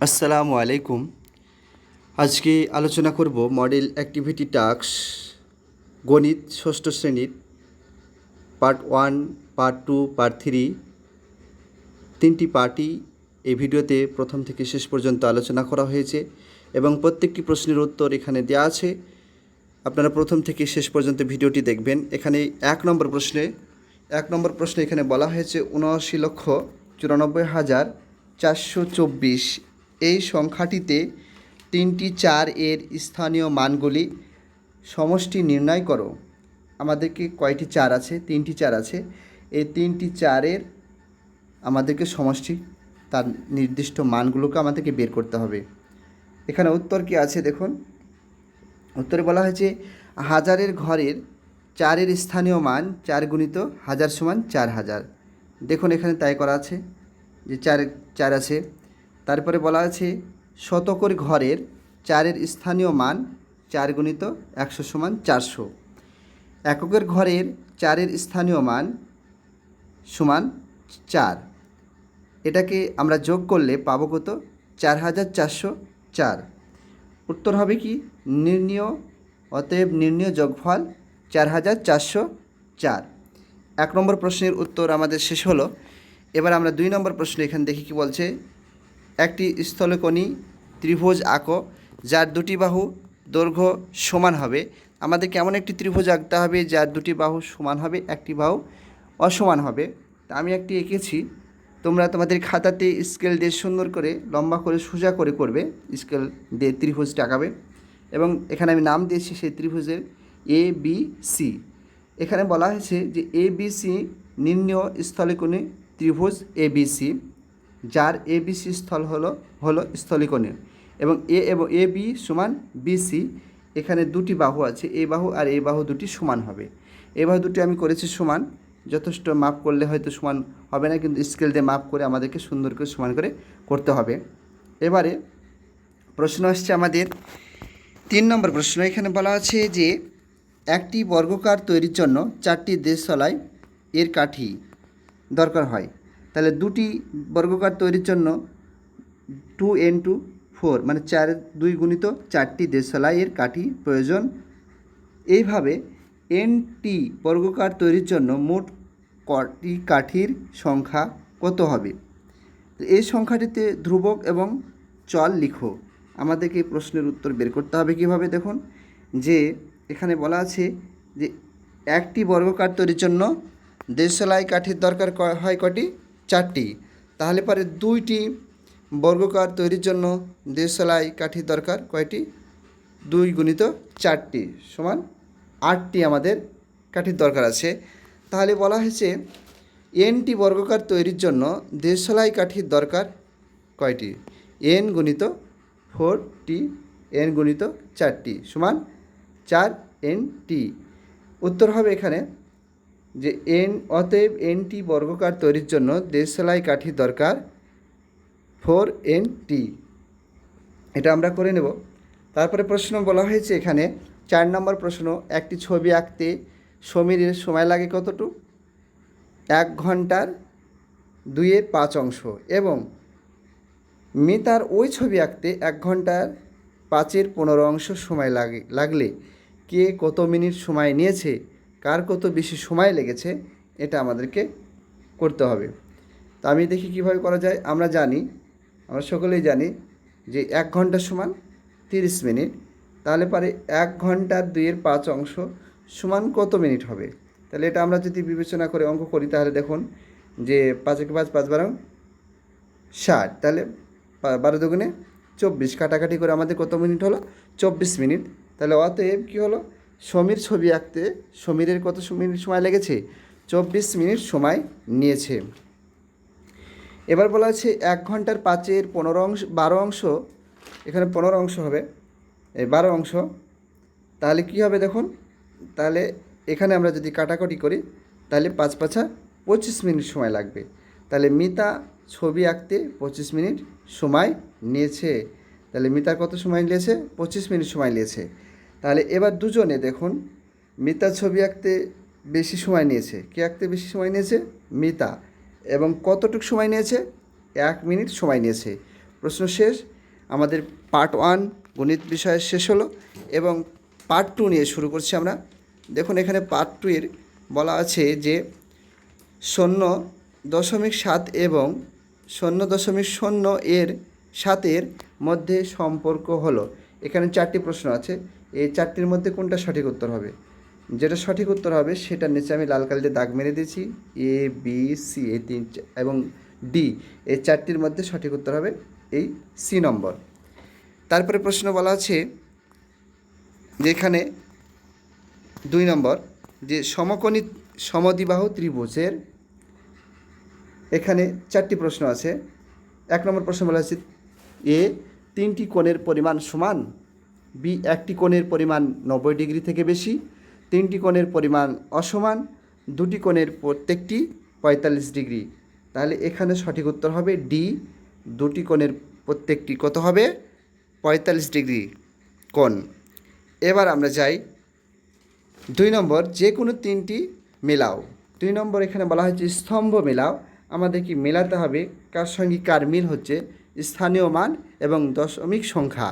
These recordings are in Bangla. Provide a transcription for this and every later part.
আসসালামু আলাইকুম। আজকে আলোচনা করব মডেল অ্যাক্টিভিটি টাস্ক গণিত ষষ্ঠ শ্রেণির part one, part two, part three তিনটি পার্টই এই ভিডিওতে প্রথম থেকে শেষ পর্যন্ত আলোচনা করা হয়েছে এবং প্রত্যেকটি প্রশ্নের উত্তর এখানে দেওয়া আছে। আপনারা প্রথম থেকে শেষ পর্যন্ত ভিডিওটি দেখবেন। এখানে এক নম্বর প্রশ্নে, এক নম্বর প্রশ্নে এখানে বলা হয়েছে উনআশি লক্ষ চুরানব্বই হাজার চারশো চব্বিশ এই সংখ্যাটিতে তিনটি চার এর স্থানীয় মানগুলি সমষ্টি নির্ণয় করো। আমাদেরকে কয়টি চার আছে? তিনটি চার আছে। এই তিনটি চারের আমাদেরকে সমষ্টি, তার নির্দিষ্ট মানগুলোকে আমাদেরকে বের করতে হবে। এখানে উত্তর কি আছে দেখুন? উত্তরে বলা হয়েছে, হাজারের ঘরের চারের স্থানীয় মান চার গুণিত হাজার সমান চার হাজার। দেখুন এখানে তাই করা আছে যে চার চার আছে। তারপরে বলা আছে, শতকর ঘরের চারের স্থানীয় মান চার গুণিত একশো সমান চারশো। এককের ঘরের চারের স্থানীয় মান সমান চার। এটাকে আমরা যোগ করলে পাবো কত? চার হাজার চারশো চার। উত্তর হবে কি? নির্ণীয়, অতএব নির্ণীয় যোগফল চার হাজার চারশো চার। এক নম্বর প্রশ্নের উত্তর আমাদের শেষ হলো। এবার আমরা দুই নম্বর প্রশ্ন এখানে দেখি কি বলছে? একটি স্থলকোণী ত্রিভুজ আঁকো, যার দুটি বাহু দৈর্ঘ্য সমান হবে। আমাদের কেমন একটি ত্রিভুজ আঁকতে হবে, যার দুটি বাহু সমান হবে, একটি বাহু অসমান হবে? তা আমি একটি এঁকেছি। তোমরা তোমাদের খাতাতে স্কেল দিয়ে সুন্দর করে, লম্বা করে, সোজা করে করবে, স্কেল দিয়ে ত্রিভুজটা আঁকাবে। এবং এখানে আমি নাম দিয়েছি সেই ত্রিভুজের এ বি সি এখানে বলা হয়েছে যে এ বি সি নিম্ন স্থলিকোণী ত্রিভুজ এ বি সি যার এ বি সি স্থল হলো হলো স্থলিকোণী এবং এ এবং এ বি সমান বিসি এখানে দুটি বাহু আছে এই বাহু আর এই বাহু দুটি সমান হবে। এই বাহু দুটি আমি করেছি সমান, যথেষ্ট মাপ করলে হয়তো সমান হবে না, কিন্তু স্কেল দিয়ে মাপ করে আমাদেরকে সুন্দর করে সমান করে করতে হবে। এবারে প্রশ্ন আসছে আমাদের, তিন নম্বর প্রশ্ন, এখানে বলা আছে যে একটি বর্গকার তৈরির জন্য চারটি দেশতলায় এর কাঠি দরকার হয়। তাহলে দুটি বর্গকার তৈরির জন্য টু এন টু ফোর মানে চার দুই গুণিত চারটি দেশতলায় এর কাঠি প্রয়োজন। এইভাবে এন টি বর্গকার তৈরির জন্য মোট কটি কাঠির সংখ্যা কত হবে? এই সংখ্যাটিতে ধ্রুবক এবং চল লিখো। আমাদেরকে এই প্রশ্নের উত্তর বের করতে হবে কীভাবে দেখুন? যে এখানে বলা আছে যে একটি বর্গকার তৈরির জন্য দেশলাই কাঠির দরকার হয় কটি? চারটি। তাহলে পরে দুইটি বর্গকার তৈরির জন্য দেশলাই কাঠির দরকার, কয়টি? দুই গুণিত চারটি সমান আটটি আমাদের কাঠির দরকার আছে। তাহলে বলা হয়েছে, এনটি বর্গকার তৈরির জন্য দেশলাই কাঠির দরকার কয়টি? এন গুণিত ফোর টি এন গুণিত চারটি সমান চার এন টি উত্তর হবে এখানে যে এন অতএব এনটি বর্গকার তৈরির জন্য দেশলাই কাঠির দরকার। ফোর এন টি এটা আমরা করে নেব। তারপরে প্রশ্ন বলা হয়েছে এখানে, চার নম্বর প্রশ্ন, একটি ছবি আঁকতে সমীরের সময় লাগে কতটুকু? এক ঘণ্টার দুইয়ের পাঁচ অংশ এবং মিতার ওই ছবি আঁকতে এক ঘণ্টার পাঁচের পনেরো অংশ সময় লাগে, লাগলে কে কত মিনিট সময় নিয়েছে? কার কত বেশি সময় লেগেছে, এটা আমাদেরকে করতে হবে। তো আমি দেখি কীভাবে করা যায়। আমরা জানি, আমরা সকলেই জানি যে এক ঘণ্টা সমান তিরিশ মিনিট, তাহলে পারে এক ঘণ্টার দুইয়ের পাঁচ অংশ সমান কত মিনিট হবে? তাহলে এটা আমরা যদি বিবেচনা করে অঙ্ক করি, তাহলে দেখুন যে পাঁচ একে পাঁচ পাঁচ বারো, ষাট, তাহলে বারো দুগুণে চব্বিশ, কাটাকাটি করে আমাদের কত মিনিট হলো? চব্বিশ মিনিট। তাহলে অতএব কী হলো? সমীর ছবি আঁকতে সমীরের কত মিনিট সময় লেগেছে? চব্বিশ মিনিট সময় নিয়েছে। এবার বলা আছে এক ঘণ্টার পাঁচের পনেরো অংশ, বারো অংশ, এখানে পনেরো অংশ হবে। এই বারো অংশ। তাহলে কী হবে দেখুন? তাহলে এখানে আমরা যদি কাটাকাটি করি, তাহলে পাঁচ পাঁচা পঁচিশ মিনিট সময় লাগবে। তাহলে মিতা ছবি আঁকতে পঁচিশ মিনিট সময় নিয়েছে। তাহলে মিতার কত সময় নিয়েছে? পঁচিশ মিনিট সময় নিয়েছে। তাহলে এবার দুজনে দেখুন মিতা ছবি আঁকতে বেশি সময় নিয়েছে। কে আঁকতে বেশি সময় নিয়েছে? মিতা। এবং কতটুকু সময় নিয়েছে? এক মিনিট সময় নিয়েছে। প্রশ্ন শেষ। আমাদের পার্ট ওয়ান গণিত বিষয় শেষ হলো এবং পার্ট টু নিয়ে শুরু করছি আমরা। দেখুন, এখানে পার্ট টু এর বলা আছে যে শূন্য দশমিক সাত এবং শূন্য দশমিক শূন্য এর সাতের মধ্যে সম্পর্ক হলো। এখানে চারটি প্রশ্ন আছে। এই চারটির মধ্যে কোনটা সঠিক উত্তর হবে? যেটা সঠিক উত্তর হবে, সেটার নিচে আমি লাল কালিতে দাগ মেরে দিয়েছি। এ বি সি এই তিন এবং ডি এই চারটির মধ্যে সঠিক উত্তর হবে এই সি নম্বর। তারপরে প্রশ্ন বলা আছে যেখানে দুই নম্বর যে সমকোণী সমদ্বিবাহু ত্রিভুজের এখানে চারটি প্রশ্ন আছে। এক নম্বর প্রশ্ন বলা হচ্ছে এ তিনটি কোণের পরিমাণ সমান? বি, একটি কোণের পরিমাণ নব্বই ডিগ্রি থেকে বেশি, তিনটি কোণের পরিমাণ অসমান, দুটি কোণের প্রত্যেকটি পঁয়তাল্লিশ ডিগ্রি। তাহলে এখানে সঠিক উত্তর হবে ডি দুটি কোণের প্রত্যেকটি কত হবে? পঁয়তাল্লিশ ডিগ্রি কোণ। এবার আমরা যাই। দুই নম্বর, যে কোনো তিনটি মেলাও। দুই নম্বর এখানে বলা হয়েছে স্তম্ভ মেলাও। আমাদের কি মেলাতে হবে? কার সঙ্গে কার মিল হচ্ছে? স্থানীয় মান এবং দশমিক সংখ্যা।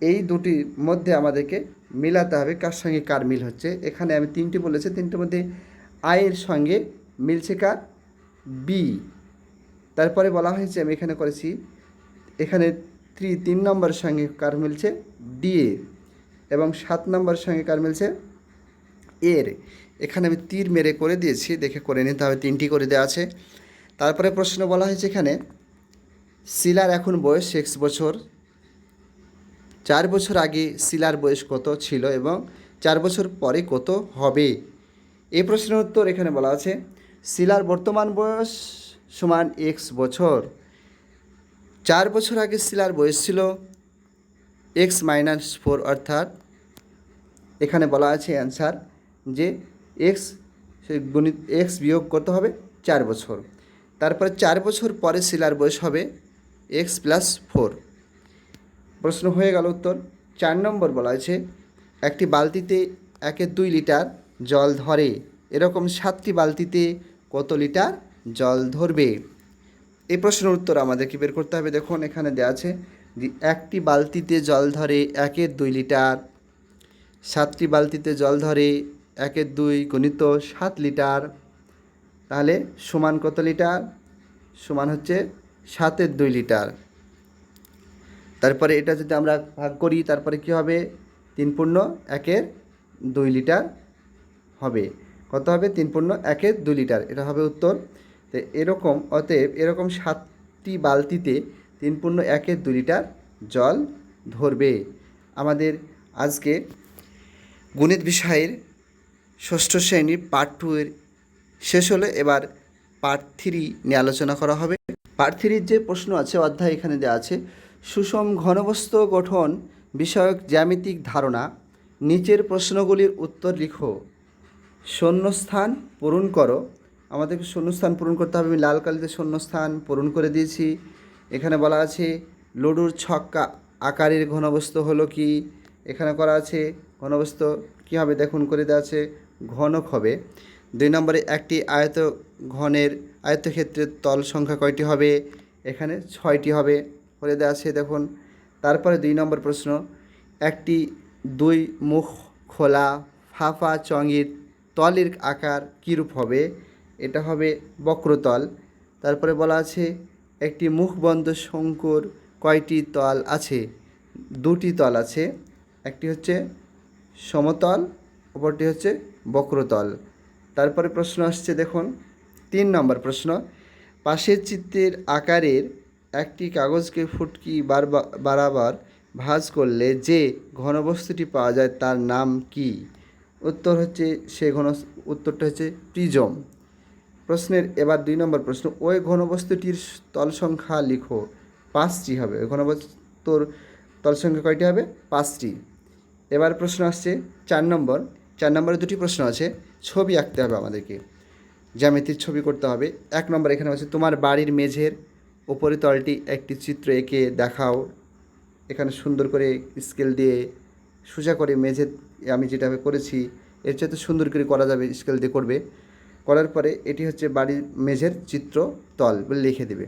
এই দুটির মধ্যে আমাদেরকে মিলাতে হবে কার সঙ্গে কার মিল হচ্ছে। এখানে আমি তিনটি বলেছি, তিনটির মধ্যে আয়ের সঙ্গে মিলছে কার? বি। তারপরে বলা হয়েছে, আমি এখানে করেছি, এখানে থ্রি তিন নম্বরের সঙ্গে কার মিলছে? D A. এবং সাত নম্বরের সঙ্গে কার মিলছে? এর। এখানে আমি তীর মেরে করে দিয়েছি, দেখে করে নিতে হবে, তিনটি করে দেওয়া আছে। তারপরে প্রশ্ন বলা হয়েছে এখানে, শিলার এখন বয়স সিক্স বছর। চার বছর আগে শিলার বয়স কত ছিল এবং চার বছর পরে কত হবে? এই প্রশ্নের উত্তর এখানে বলা আছে, শিলার বর্তমান বয়স সমান এক্স বছর। চার বছর আগে শিলার বয়স ছিল এক্স মাইনাস ফোর অর্থাৎ এখানে বলা আছে অ্যান্সার যে এক্স গণিত এক্স বিয়োগ করতে হবে চার বছর। তারপরে চার বছর পরে শিলার বয়স হবে এক্স প্লাস ফোর প্রশ্ন হয়ে গেল উত্তর। চার নম্বর বলা আছে একটি বালতিতে একে দুই লিটার জল ধরে। এরকম সাতটি বালতিতে কত লিটার জল ধরবে? এই প্রশ্নের উত্তর আমাদেরকে বের করতে হবে। দেখুন, এখানে দেওয়া আছে যে, একটি বালতিতে জল ধরে একের দুই লিটার, সাতটি বালতিতে জল ধরে একের দুই গণিত সাত লিটার। তাহলে সমান কত লিটার? সমান হচ্ছে সাতের দুই লিটার। তারপরে এটা যদি আমরা ভাগ করি, তারপরে কি হবে? তিন পূর্ণ একের দুই লিটার হবে। কত হবে? তিন পূর্ণ একের দুই লিটার। এটা হবে উত্তর। তো এরকম, অতএব এরকম সাতটি বালতিতে তিন পূর্ণ একের দুই লিটার জল ধরবে। আমাদের আজকে গণিত বিষয়ের ষষ্ঠ শ্রেণি পার্ট টু এর শেষ হলে এবার পার্ট থ্রি নিয়ে আলোচনা করা হবে। পার্ট থ্রির যে প্রশ্ন আছে, অধ্যায় এখানে দেওয়া আছে সুষম ঘনবস্তু গঠন বিষয়ক জ্যামিতিক ধারণা, নিচের প্রশ্নগুলির উত্তর লিখো। শূন্যস্থান পূরণ করো। আমাদেরকে শূন্যস্থান পূরণ করতে হবে। আমি লাল কালিতে শূন্যস্থান পূরণ করে দিয়েছি। এখানে বলা আছে, লডুর ছক্কা আকারের ঘনবস্তু হলো কি? এখানে করা আছে, ঘনবস্তু কী হবে দেখুন করে দেওয়া আছে? ঘনক হবে। দুই নম্বরে একটি আয়ত ঘনের আয়তক্ষেত্রের তল সংখ্যা কয়টি হবে? এখানে ছয়টি হবে। করে দেওয়া আছে দেখুন। তারপরে দুই নম্বর প্রশ্ন, একটি দুই মুখ খোলা, ফাফা চঙির তলের আকার কীরূপ হবে? এটা হবে বক্রতল। তারপরে বলা আছে, একটি মুখবন্ধ শঙ্কুর কয়টি তল আছে? দুটি তল আছে। একটি হচ্ছে সমতল, অপরটি হচ্ছে বক্রতল। তারপরে প্রশ্ন আসছে দেখুন, তিন নম্বর প্রশ্ন, পাশের চিত্রের আকারের একটি কাগজকে ফুটকি বার বারাবার ভাঁজ করলে যে ঘনবস্তুটি পাওয়া যায় তার নাম কি? উত্তর হচ্ছে, সে ঘন, উত্তরটা হচ্ছে প্রিজম। প্রশ্নের এবার দুই নম্বর প্রশ্ন, ওই ঘনবস্তুটির তল সংখ্যা লিখো, পাঁচটি হবে। ওই ঘনবস্তুর তল সংখ্যা কয়টি হবে? পাঁচটি। এবার প্রশ্ন আসছে চার নম্বর। চার নম্বরে দুটি প্রশ্ন আছে, ছবি আঁকতে হবে আমাদেরকে। জ্যামিতির ছবি করতে হবে। এক নম্বর এখানে আছে তোমার বাড়ির মেঝের তলটি একটি চিত্র এঁকে দেখাও। এখানে সুন্দর করে স্কেল দিয়ে সোজা করে মেঝে আমি যেটা করেছি, এর চাইতে সুন্দর করে করা যাবে স্কেল দিয়ে করবে। করার পরে এটি হচ্ছে বাড়ির মেঝের চিত্র তল বলে লিখে দেবে।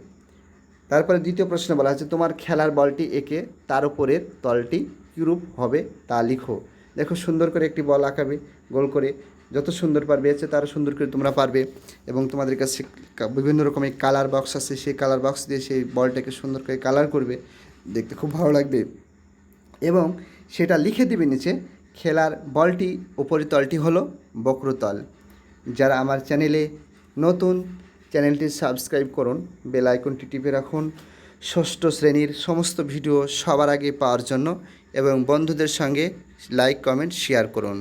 তারপরে দ্বিতীয় প্রশ্ন বলা হচ্ছে তোমার খেলার বলটি এঁকে তার উপরের তলটি কীরূপ হবে তা লিখো। দেখো সুন্দর করে একটি বল আঁকাবে, গোল করে যত সুন্দর পারবে, এর তারও সুন্দর করে তোমরা পারবে। এবং তোমাদের কাছে বিভিন্ন রকমের কালার বক্স আছে, সেই কালার বক্স দিয়ে সেই বলটাকে সুন্দর করে কালার করবে। দেখতে খুব ভালো লাগবে। এবং সেটা লিখে দিবে নিচে, খেলার বলটি, উপরের তলটি হলো বক্রতল। যারা আমার চ্যানেলে নতুন চ্যানেলটি সাবস্ক্রাইব করুন বেল আইকনটি টিপে রাখুন। ষষ্ঠ শ্রেণির সমস্ত ভিডিও সবার আগে পাওয়ার জন্য এবং বন্ধুদের সঙ্গে লাইক কমেন্ট শেয়ার করুন।